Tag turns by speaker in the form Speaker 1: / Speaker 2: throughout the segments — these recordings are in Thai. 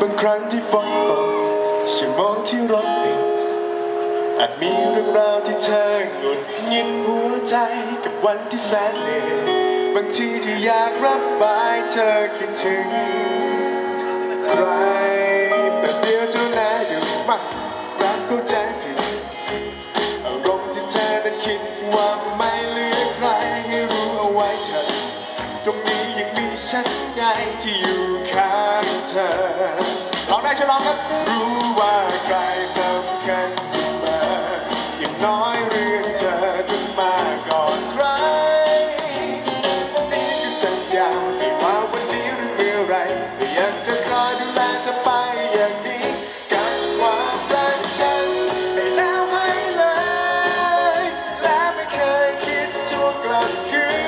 Speaker 1: บางครั้งที่ฝนตกชั่วโมงที่รถติดอาจมีเรื่องราวที่เธอหงุดหงิดหัวใจกับวันที่แสนเหนื่อยบางทีที่อยากรับบายเธอคิดถึงใครแบบเดียวเท่านั้นอยู่มารักเข้าใจผิดอารมณ์ที่เธอนั้นคิดว่าไม่เหลือใครให้รู้เอาไว้เถอตรงนี้ยังมีฉันไงที่อยู่ข้าง ร้องได้ใช่ไหมร้องครับรู้ว่าใครสำคัญเสมออย่างน้อยเรื่องเธอต้องมาก่อนใครนี่คือสัญญาไม่ว่าวันนี้หรือเมื่อไรแต่อยากจะคอยดูแลเธอไปอย่างนี้กับความรักฉันให้แล้วให้เลย และไม่เคยคิดทวงกลับคืน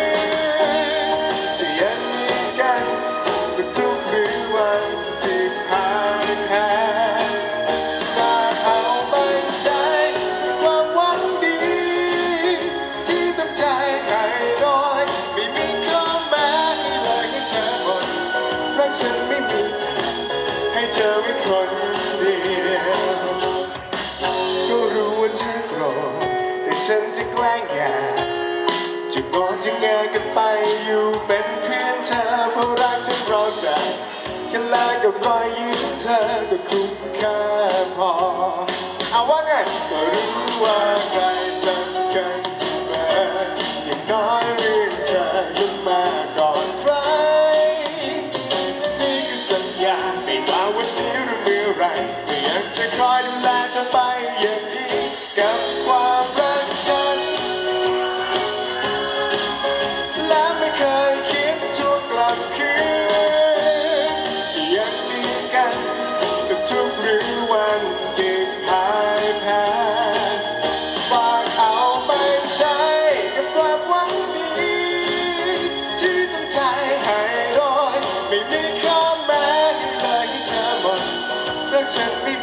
Speaker 1: ฉันจะแกล้งอย่าจะงอนจะเงยกันไปอยู่เป็นเพื่อนเธอเพราะรักฉันรอใจแค่ลากับรอยยิ้มเธอก็คุ้มค่าพอเอาว่าไงก็รู้ว่าใครสำคัญเสมออย่างน้อยเรื่องเธอยังมาก่อนใครนี่คือสัญญาไม่ว่าวันนี้หรือเมื่อไร เ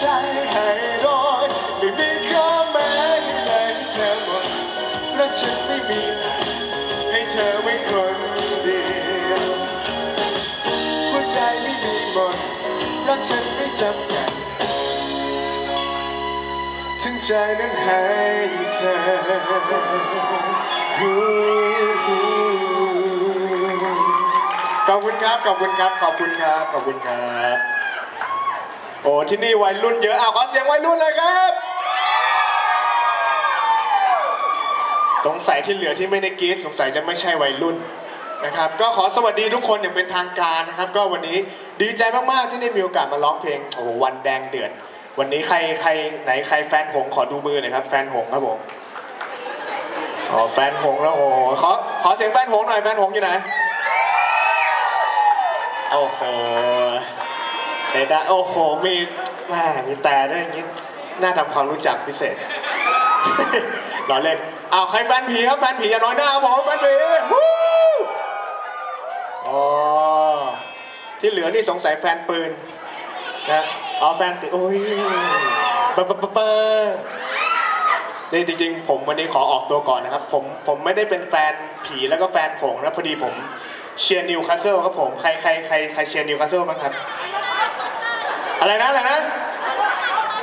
Speaker 1: ใจให้โดยไม่มีข้อแม้ให้เลยให้เธอหมดและฉันไม่มีให้เธอไว้คนเดียวหัวใจไม่มีหมดรักฉันไม่จำกัดถึงใจนั้นให้เธอขอบคุณครับ ขอบคุณครับ ขอบคุณครับ ขอบคุณครับ อ้ที่นี่วัยรุ่นเยอะเอาขอเสียงวัยรุ่นเลยครับ สงสัยที่เหลือที่ไม่ได้กรีดสงสัยจะไม่ใช่วัยรุ่นนะครับ ก็ขอสวัสดีทุกคนอย่างเป็นทางการนะครับ ก็วันนี้ดีใจมากๆที่ได้มีโอกาสมาร้องเพลงโอ้โหวันแดงเดือดวันนี้ใครใครไหนใครแฟนหงขอดูมือหน่อยครับ แฟนหงครับผมอ๋อแฟนหงแล้วโอ้โหขอขอเสียงแฟนหงหน่อยแฟนหงอยู่ไหนโอ้โห ใช้ได้โอ้โหมีแม่มีแต่ด้วยอย่างนี้น่าทำความรู้จักพิเศษล้อเล่นอ้าใครแฟนผีครับแฟนผีอย่าน้อยหน้าผมแฟนผีวู้อ๋อที่เหลือนี่สงสัยแฟนปืนนะอ๋อแฟนติโอ้ยปะปะปะปะนี่จริงๆ ผมวันนี้ขอออกตัวก่อนนะครับ ผมผมไม่ได้เป็นแฟนผีแล้วก็แฟนผงนะพอดีผมเชียร์นิวคาสเซิลครับผม ใครใครใครใครเชียร์นิวคาสเซิลบ้างครับ อะไรนะอะไรนะ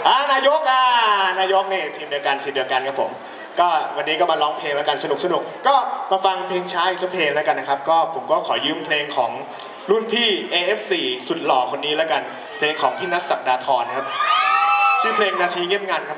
Speaker 1: อ่านายกอ่านายกนี่ทีมเดียวกันทีมเดียวกันครับผม ก็วันนี้ก็มาร้องเพลงแล้วกันสนุกสนุกก็มาฟังเพลงช้าอีกสักเพลงแล้วกันนะครับ ก็ผมก็ขอยืมเพลงของรุ่นพี่ AF4 สุดหล่อคนนี้แล้วกัน เพลงของพี่นัทศักดาธรนะครับชื่อเพลงนาทีเงียบงันครับ